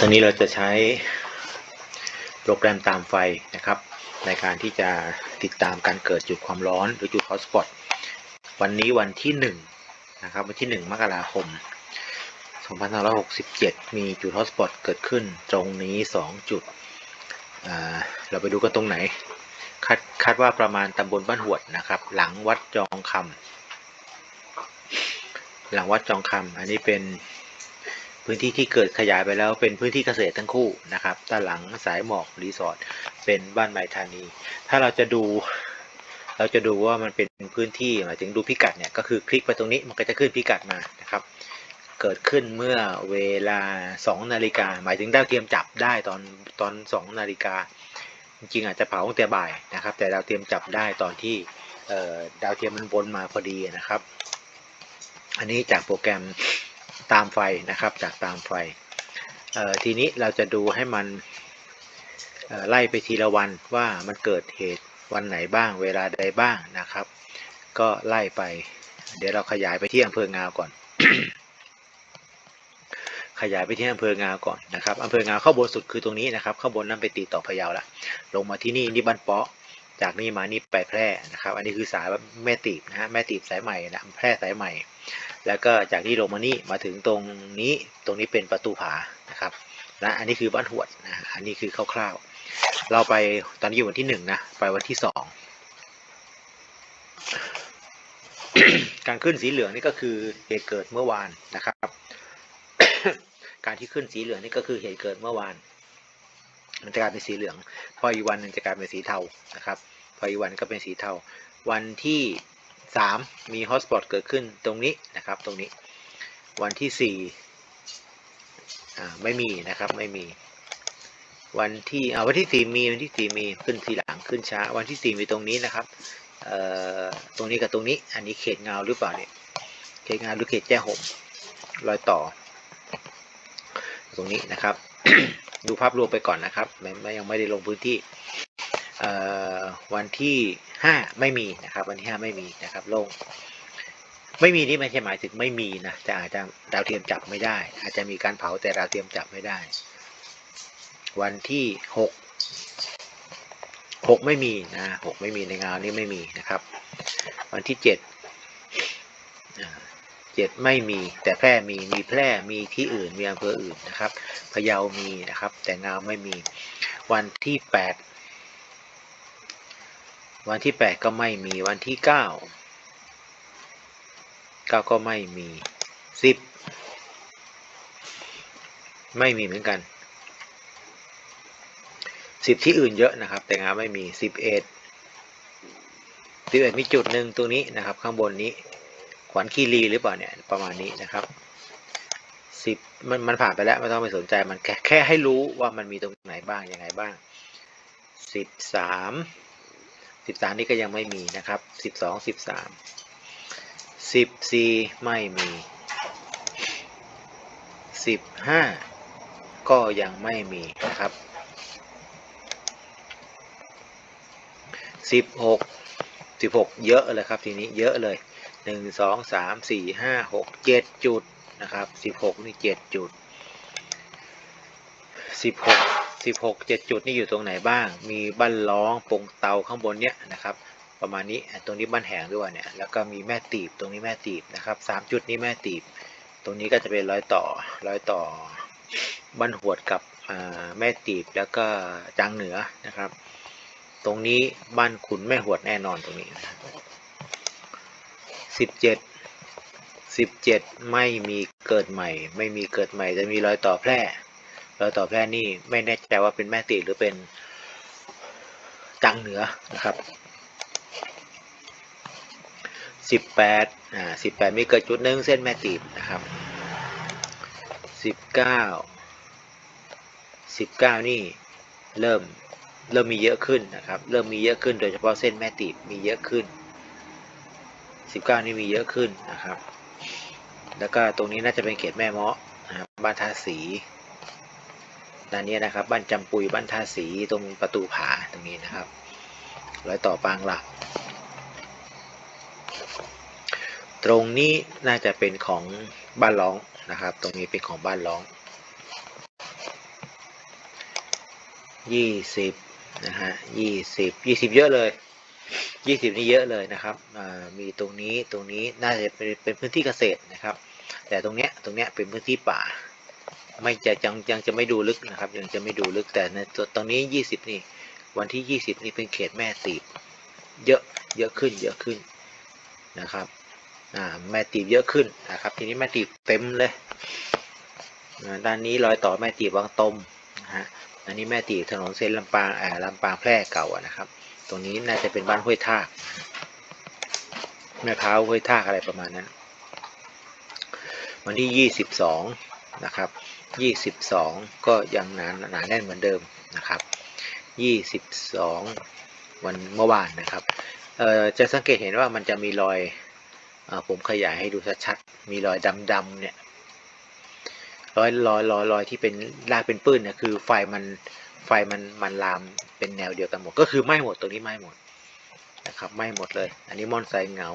ตอนนี้เราจะใช้โปรแกรมตามไฟนะครับ ในการที่จะติดตามการเกิดจุดความร้อนหรือจุดฮอตสปอตวันนี้วันที่หนึ่งนะครับวันที่หนึ่งมกราคม 2567 มีจุดฮอตสปอตเกิดขึ้นตรงนี้ 2 จุดเราไปดูกันตรงไหนคาดคาดว่าประมาณตำบลบ้านหวดนะครับ หลังวัดจองคำหลังวัดจองคำอันนี้เป็น พื้นที่ที่เกิดขยายไปแล้วเป็นพื้นที่เกษตรทั้งคู่นะครับด้านหลังสายหมอกรีสอร์ทเป็นบ้านไม้ธานี ถ้าเราจะดูเราจะดูว่ามันเป็นพื้นที่หมายถึงดูพิกัดเนี่ยก็คือคลิกไปตรงนี้มันก็จะขึ้นพิกัดมานะครับ เกิดขึ้นเมื่อเวลา 2 นาฬิกาหมายถึงดาวเทียมจับได้ตอนตอน 2 นาฬิกาจริงอาจจะเผาตั้งแต่บ่ายนะครับ แต่ดาวเทียมจับได้ตอนที่ดาวเทียมมันวนมาพอดีนะครับ อันนี้จากโปรแกรม ตามไฟนะครับ จากตามไฟ ทีนี้เราจะดูให้มันไล่ไปทีละวันว่ามันเกิดเหตุวันไหนบ้างเวลาใดบ้างนะครับ ก็ไล่ไป เดี๋ยวเราขยายไปที่อำเภองาวก่อน ขยายไปที่อำเภองาวก่อนนะครับอำเภองาวข้าบนสุดคือตรงนี้นะครับข้าบนนั่นไปตีต่อพะเยาละลงมาที่นี่นี่บ้านเปาะ จากนี่มานี่ไปแพร่นะครับ อันนี้คือสายแม่ตีบนะฮะแม่ตีบสายใหม่นะแพร่สายใหม่ แล้วก็จากนี่ลงมานี่มาถึงตรงนี้ตรงนี้เป็นประตูผานะครับและอันนี้คือบ้านหวดนะฮะอันนี้คือคร่าวๆ เราไปตอนนี้อยู่วันที่หนึ่งนะไปวันที่สองการขึ้นสีเหลืองนี่ก็คือเหตุเกิดเมื่อวานนะครับ การที่ขึ้นสีเหลืองนี่ก็คือเหตุเกิดเมื่อวาน มันจะกลายเป็นสีเหลือง พออีกวันหนึ่งจะกลายเป็นสีเทานะครับ พออีกวันก็เป็นสีเทา วันที่สามมีฮอตสปอตเกิดขึ้นตรงนี้นะครับ ตรงนี้ วันที่สี่อ่าไม่มีนะครับไม่มี วันที่อ่าวันที่สี่มีวันที่สี่มีขึ้นทีหลังขึ้นช้า วันที่สี่มีตรงนี้นะครับเอ่อตรงนี้กับตรงนี้ อันนี้เขตเงาหรือเปล่าเนี่ยเขตเงาหรือเขตแจ้ห่มรอยต่อ ตรงนี้นะครับ ดูภาพรวมไปก่อนนะครับไม่ไม่ยังไม่ได้ลงพื้นที่วันที่ห้าไม่มีนะครับ วันที่ห้าไม่มีนะครับลง ไม่มีนี่ไม่ใช่หมายถึงไม่มีนะแต่อาจจะดาวเทียมจับไม่ได้ อาจจะมีการเผาแต่ดาวเทียมจับไม่ได้ วันที่หกหกไม่มีนะหกไม่มีในงานนี้ไม่มีนะครับ วันที่เจ็ดอ่าเจ็ดไม่มี แต่แพร่มีมีแพร่มีที่อื่นมีอำเภออื่นนะครับพะเยามีนะครับ แต่งาวไม่มี วันที่แปดวันที่แปดก็ไม่มีวันที่เก้าเก้าก็ไม่มีสิบไม่มีเหมือนกันสิบที่อื่นเยอะนะครับ แต่งาไม่มีสิบเอ็ดสิบเอ็ดมีจุดหนึ่งตรงนี้นะครับ ข้างบนนี้ ขวัญคีรีหรือเปล่าเนี่ยประมาณนี้นะครับสิบมันมันผ่านไปแล้วไม่ต้องไปสนใจมันแค่แค่ให้รู้ว่ามันมีตรงไหนบ้างยังไงบ้างสิบสามสิบสามนี่ก็ยังไม่มีนะครับสิบสองสิบสามสิบสี่ไม่มีสิบห้าก็ยังไม่มีนะครับสิบหกสิบหกเยอะเลยครับทีนี้เยอะเลย หนึ่งสองสามสี่ห้าหกเจ็ดจุดนะครับสิบหกนี่เจ็ดจุดสิบหกสิบหกเจ็ดจุดนี่อยู่ตรงไหนบ้าง มีบ้านล้องปงเตาข้างบนเนี้ยนะครับ ประมาณนี้ตรงนี้บ้านแหงด้วยเนี่ยแล้วก็มีแม่ตีบตรงนี้แม่ตีบนะครับสามจุดนี้แม่ตีบ ตรงนี้ก็จะเป็นรอยต่อรอยต่อบ้านหวดกับแม่ตีบแล้วก็จางเหนือนะครับ ตรงนี้บ้านขุนแม่หวดแน่นอนตรงนี้ สิบเจ็ดสิบเจ็ดไม่มีเกิดใหม่ ไม่มีเกิดใหม่จะมีรอยต่อแพร่รอยต่อแพร่นี่ไม่แน่ใจว่าเป็นแม่ตีบหรือเป็นจังเหนือนะครับสิบแปดอ่าสิบแปดมีเกิดจุดหนึ่งเส้นแม่ตีบนะครับสิบเก้าสิบเก้านี่เริ่มเริ่มมีเยอะขึ้นนะครับ เริ่มมีเยอะขึ้นโดยเฉพาะเส้นแม่ตีบมีเยอะขึ้น สิบเก้านี่มีเยอะขึ้นนะครับ แล้วก็ตรงนี้น่าจะเป็นเขตแม่เมาะนะครับบ้านทาสีด้านนี้นะครับ บ้านจำปุยบ้านทาสีตรงประตูผาตรงนี้นะครับรอยต่อปางหลัก ตรงนี้น่าจะเป็นของบ้านร้องนะครับ ตรงนี้เป็นของบ้านร้องยี่สิบนะฮะยี่สิบยี่สิบเยอะเลย ยี่สิบนี่เยอะเลยนะครับมีตรงนี้ตรงนี้น่าจะเป็นเป็นพื้นที่เกษตรนะครับ แต่ตรงเนี้ยตรงเนี้ยเป็นพื้นที่ป่า ไม่จะยังยังจะไม่ดูลึกนะครับยังจะไม่ดูลึกแต่ในตัวตรงนี้ยี่สิบนี่วันที่ยี่สิบนี่เป็นเขตแม่ตีบเยอะเยอะขึ้นเยอะขึ้นนะครับแม่ตีบเยอะขึ้นนะครับ ทีนี้แม่ตีบเต็มเลยด้านนี้รอยต่อแม่ตีบวังตมนะฮะอันนี้แม่ตีบถนนเส้นลำปางอ่าลำปางแพร่เก่านะครับ ตรงนี้น่าจะเป็นบ้านห้วยทากแม่พร้าวห้วยทากอะไรประมาณนั้น วันที่ยี่สิบสองนะครับยี่สิบสองก็ยังหนาหนาแน่นเหมือนเดิมนะครับยี่สิบสองวันเมื่อวานนะครับจะสังเกตเห็นว่ามันจะมีรอยอผมขยายให้ดูชัดๆ มีรอยดำๆเนี่ยรอยรอยรอยรอยที่เป็นลากเป็นปื้นเนี่ยคือไฟมัน ไฟมันมันลามเป็นแนวเดียวกันหมด ก็คือไหม้หมดตรงนี้ไหม้หมดนะครับไหม้หมดเลย อันนี้ม่อนไซเหงา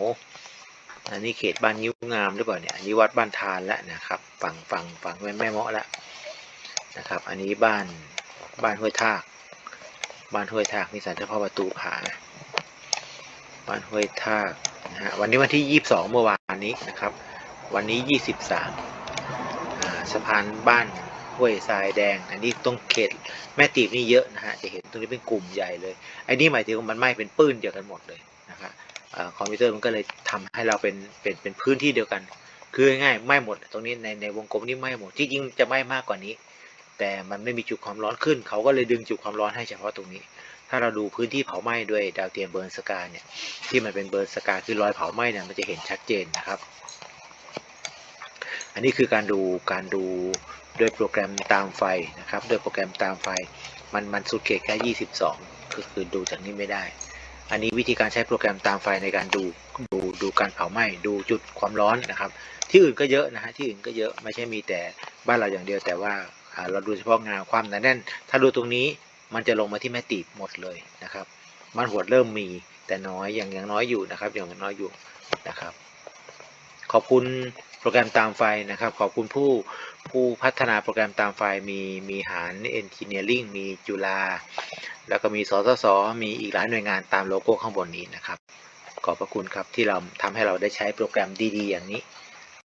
อันนี้เขตบ้านยิ้วงามหรือเปล่าเนี่ย อันนี้วัดบ้านทานแล้วนะครับ ฝั่งฝั่งฝั่งแม่แม่เมาะแล้วนะครับ อันนี้บ้านบ้านห้วยทาก บ้านห้วยทากนี่สันเจ้าพ่อประตูผา บ้านห้วยทากนะฮะ วันนี้วันที่ยี่สิบสองเมื่อวานนี้นะครับ วันนี้ยี่สิบสามสะพานบ้าน ห้วยทรายแดง อันนี้ตรงเขตแม่ตีบนี่เยอะนะฮะจะเห็นตรงนี้เป็นกลุ่มใหญ่เลยไอ้นี่หมายถึงมันไหม้เป็นปื้นเดียวกันหมดเลยนะครับคอมพิวเตอร์มันก็เลยทำให้เราเป็นเป็นเป็นพื้นที่เดียวกัน คือง่ายๆไหม้หมด ตรงนี้ในในวงกลมนี่ไหม้หมดที่จริงจะไหม้มากกว่านี้ แต่มันไม่มีจุดความร้อนขึ้น เขาก็เลยดึงจุดความร้อนให้เฉพาะตรงนี้ ถ้าเราดูพื้นที่เผาไหม้ด้วยดาวเทียมเบิร์นสกาเนี่ยที่มันเป็นเบิร์นสกาคือรอยเผาไหม้เนี่ยมันจะเห็นชัดเจนนะครับ อันนี้คือการดูการดูด้วยโปรแกรมตามไฟนะครับด้วยโปรแกรมตามไฟ มันมันสุดเขตแค่ 22 คือคือดูจากนี้ไม่ได้ อันนี้วิธีการใช้โปรแกรมตามไฟในการดูดูดูการเผาไหม้ดูจุดความร้อนนะครับ ที่อื่นก็เยอะนะฮะที่อื่นก็เยอะไม่ใช่มีแต่บ้านเราอย่างเดียวแต่ว่าอ่าเราดูเฉพาะงานความหนาแน่น ถ้าดูตรงนี้มันจะลงมาที่แม่ตีบหมดเลยนะครับ มันหัวเริ่มมีแต่น้อยอย่างอย่างน้อยอยู่นะครับอย่างน้อยอยู่นะครับ ขอบคุณ โปรแกรมตามไฟนะครับ ขอบคุณผู้ผู้พัฒนาโปรแกรมตามไฟมีมีหารเอนจิเนียริงมีจุฬาแล้วก็มีสสส มีอีกหลายหน่วยงานตามโลโก้ข้างบนนี้นะครับ ขอบพระคุณครับที่เราทำให้เราได้ใช้โปรแกรมดี ๆ อย่างนี้